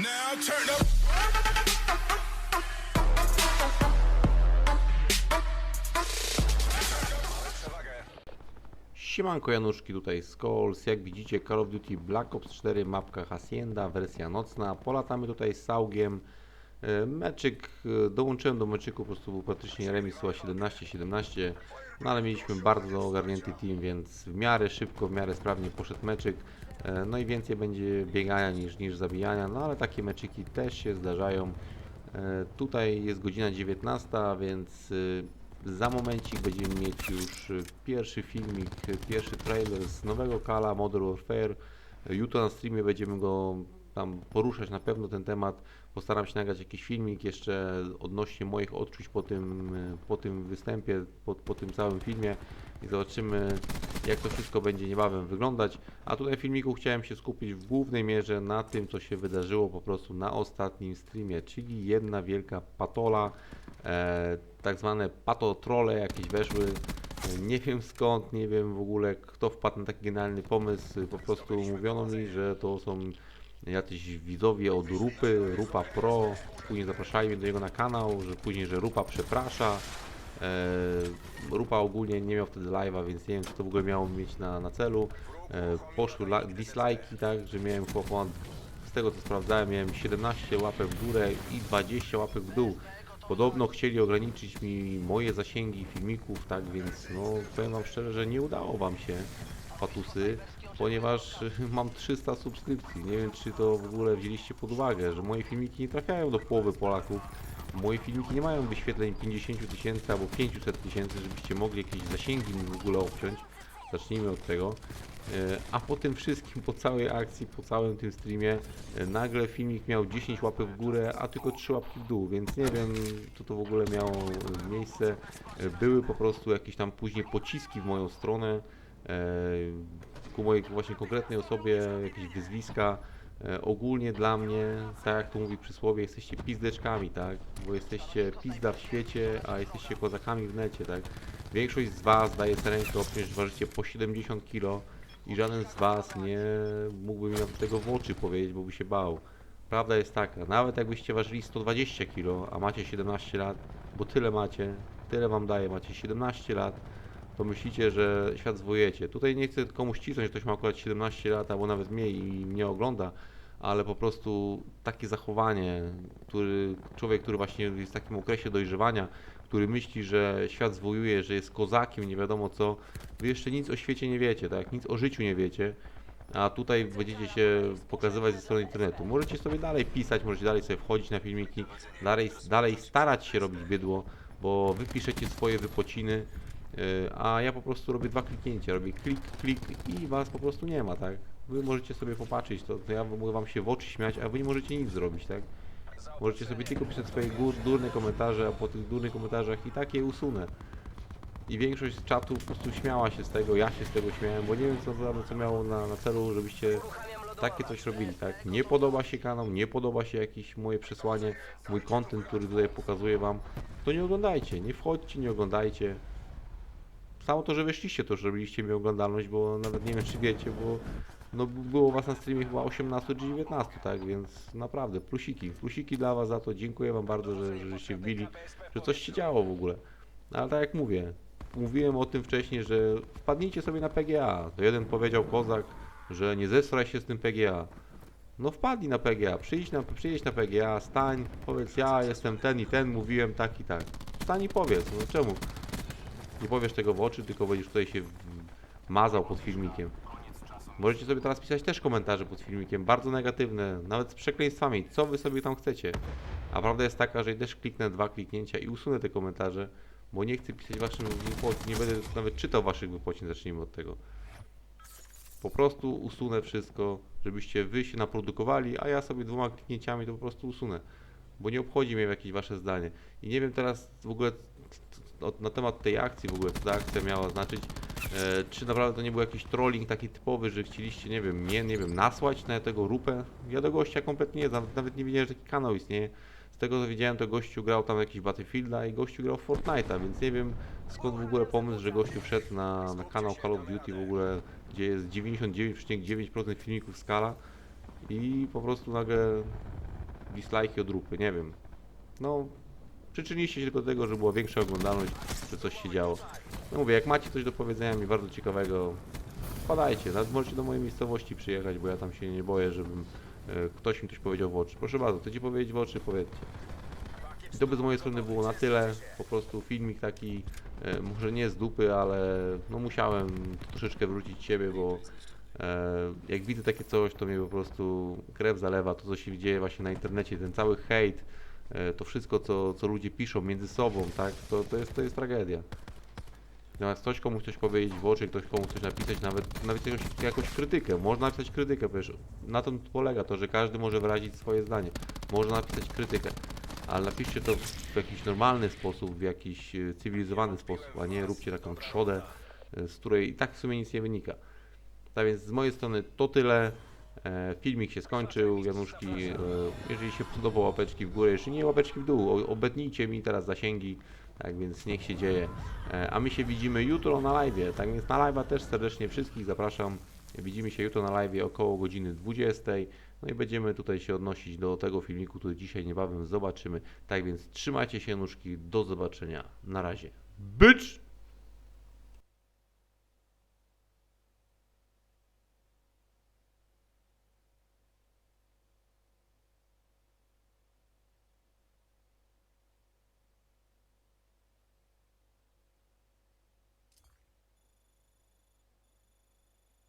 Now turn up. Siemanko Januszki, tutaj Skulls. Jak widzicie Call of Duty Black Ops 4 mapka Hacienda, wersja nocna. Polatamy tutaj Saugiem. E, Meczyk, e, dołączyłem do meczyku, po prostu był praktycznie remis chyba 17-17. No ale mieliśmy bardzo ogarnięty team, więc w miarę szybko, w miarę sprawnie poszedł meczyk. E, No i więcej będzie biegania niż, niż zabijania, no ale takie meczyki też się zdarzają. E, Tutaj jest godzina 19, więc y, za momencik będziemy mieć już pierwszy filmik, pierwszy trailer z nowego kala Modern Warfare. Jutro na streamie będziemy go tam poruszać na pewno ten temat. Postaram się nagrać jakiś filmik jeszcze odnośnie moich odczuć po tym, po tym występie, po, po tym całym filmie i zobaczymy jak to wszystko będzie niebawem wyglądać. A tutaj w filmiku chciałem się skupić w głównej mierze na tym, co się wydarzyło po prostu na ostatnim streamie, czyli jedna wielka patola, e, tak zwane patotrole jakieś weszły. Nie wiem skąd, nie wiem w ogóle kto wpadł na taki genialny pomysł. Po prostu mówiono mi, że to są jacyś widzowie od Rupy, Rupa Pro. Później zapraszali mnie do niego na kanał, że później, że Rupa przeprasza. E, Rupa ogólnie nie miał wtedy live'a, więc nie wiem, czy to w ogóle miało mieć na, na celu. E, poszły dislike'i, tak, że miałem ponad, z tego co sprawdzałem, miałem 17 łapek w górę i 20 łapek w dół. Podobno chcieli ograniczyć mi moje zasięgi filmików, tak więc no powiem wam szczerze, że nie udało wam się, patusy, ponieważ mam 300 subskrypcji. Nie wiem, czy to w ogóle wzięliście pod uwagę, że moje filmiki nie trafiają do połowy Polaków. Moje filmiki nie mają wyświetleń 50 tysięcy albo 500 tysięcy, żebyście mogli jakieś zasięgi mi w ogóle obciąć. Zacznijmy od tego. E, A po tym wszystkim, po całej akcji, po całym tym streamie, e, nagle filmik miał 10 łapek w górę, a tylko 3 łapki w dół, więc nie wiem, co to w ogóle miało miejsce. Były po prostu jakieś tam później pociski w moją stronę, ku mojej właśnie konkretnej osobie, jakieś wyzwiska. E, Ogólnie dla mnie, tak jak to mówi przysłowie, jesteście pizdeczkami, tak? Bo jesteście pizda w świecie, a jesteście kozakami w necie, tak? Większość z Was daje sobie rękę że ważycie po 70 kg i żaden z Was nie mógłby mi tego w oczy powiedzieć, bo by się bał. Prawda jest taka, nawet jakbyście ważyli 120 kg, a macie 17 lat, bo tyle macie, tyle Wam daje, macie 17 lat, to myślicie, że świat zwojecie. Tutaj nie chcę komuś cisnąć, że ktoś ma akurat 17 lat albo nawet mniej i mnie ogląda, ale po prostu takie zachowanie, który człowiek, który właśnie jest w takim okresie dojrzewania, który myśli, że świat zwojuje, że jest kozakiem, nie wiadomo co, wy jeszcze nic o świecie nie wiecie, tak? Nic o życiu nie wiecie. A tutaj będziecie się pokazywać ze strony internetu. Możecie sobie dalej pisać, możecie dalej sobie wchodzić na filmiki, dalej, dalej starać się robić bydło, bo wy piszecie swoje wypociny, a ja po prostu robię dwa kliknięcia, robię klik, klik i was po prostu nie ma, tak? Wy możecie sobie popatrzeć, to, to ja mogę wam się w oczy śmiać, a wy nie możecie nic zrobić, tak? Możecie sobie tylko pisać swoje gór, durne komentarze, a po tych durnych komentarzach i tak je usunę. I większość z czatu po prostu śmiała się z tego, ja się z tego śmiałem, bo nie wiem co, co miało na, na celu, żebyście takie coś robili, tak? Nie podoba się kanał, nie podoba się jakieś moje przesłanie, mój content, który tutaj pokazuję wam, to nie oglądajcie, nie wchodźcie, nie oglądajcie. Samo to, że weszliście, to że robiliście mi oglądalność, bo nawet nie wiem czy wiecie, bo no było was na streamie chyba 18 czy 19, tak, więc naprawdę plusiki, plusiki dla was za to, dziękuję wam bardzo, że, że żeście wbili, że coś się działo w ogóle. Ale tak jak mówię, mówiłem o tym wcześniej, że wpadnijcie sobie na PGA. To jeden powiedział kozak, że nie zesraj się z tym PGA. No wpadnij na PGA, przyjdź na, przyjedź na PGA, stań, powiedz ja jestem ten i ten, mówiłem tak i tak. Stań i powiedz, no czemu? Nie powiesz tego w oczy, tylko będziesz tutaj się mazał pod filmikiem. Możecie sobie teraz pisać też komentarze pod filmikiem, bardzo negatywne, nawet z przekleństwami, co wy sobie tam chcecie. A prawda jest taka, że też kliknę dwa kliknięcia i usunę te komentarze, bo nie chcę pisać waszym wypocin, nie będę nawet czytał waszych wypocin, zacznijmy od tego. Po prostu usunę wszystko, żebyście wy się naprodukowali, a ja sobie dwoma kliknięciami to po prostu usunę. Bo nie obchodzi mnie jakieś wasze zdanie. I nie wiem teraz w ogóle na temat tej akcji w ogóle, co ta akcja miała znaczyć. E, czy naprawdę to nie był jakiś trolling taki typowy, że chcieliście, nie wiem, mnie, nie wiem, nasłać na tego rupę? Ja do gościa kompletnie nie znam, nawet nie wiedziałem, że taki kanał istnieje. Z tego co wiedziałem, to gościu grał tam jakiś Battlefielda i gościu grał w Fortnite'a, więc nie wiem skąd w ogóle pomysł, że gościu wszedł na, na kanał Call of Duty w ogóle, gdzie jest 99,9% filmików skala i po prostu nagle dislike'i od rupy, nie wiem. No, przyczyniliście się tylko do tego, że była większa oglądalność, że coś się działo. No mówię, jak macie coś do powiedzenia mi bardzo ciekawego, wpadajcie, nawet możecie do mojej miejscowości przyjechać, bo ja tam się nie boję, żebym e, ktoś mi coś powiedział w oczy. Proszę bardzo, chcecie powiedzieć w oczy, powiedzcie. I to by z mojej strony było na tyle. Po prostu filmik taki, e, może nie z dupy, ale no musiałem troszeczkę wrócić ciebie, bo e, jak widzę takie coś, to mnie po prostu krew zalewa. To, co się dzieje właśnie na internecie, ten cały hejt, to wszystko, co, co ludzie piszą między sobą, tak, to, to, jest, to jest tragedia. Zamiast ktoś komuś coś powiedzieć w oczy, ktoś komuś coś napisać, nawet, nawet jakąś, jakąś krytykę. Można napisać krytykę, przecież na tym polega to, że każdy może wyrazić swoje zdanie. Można napisać krytykę, ale napiszcie to w jakiś normalny sposób, w jakiś e, cywilizowany sposób, a nie róbcie taką trzodę, e, z której i tak w sumie nic nie wynika. Tak więc z mojej strony to tyle. E, Filmik się skończył, Januszki. e, Jeżeli się podobał, łapeczki w górę, jeżeli nie, łapeczki w dół. Obetnijcie mi teraz zasięgi, tak więc niech się dzieje. E, A my się widzimy jutro na live, tak więc na live'a też serdecznie wszystkich zapraszam. Widzimy się jutro na live około godziny 20. No i będziemy tutaj się odnosić do tego filmiku, który dzisiaj niebawem zobaczymy. Tak więc trzymajcie się nóżki, do zobaczenia. Na razie. Bycz!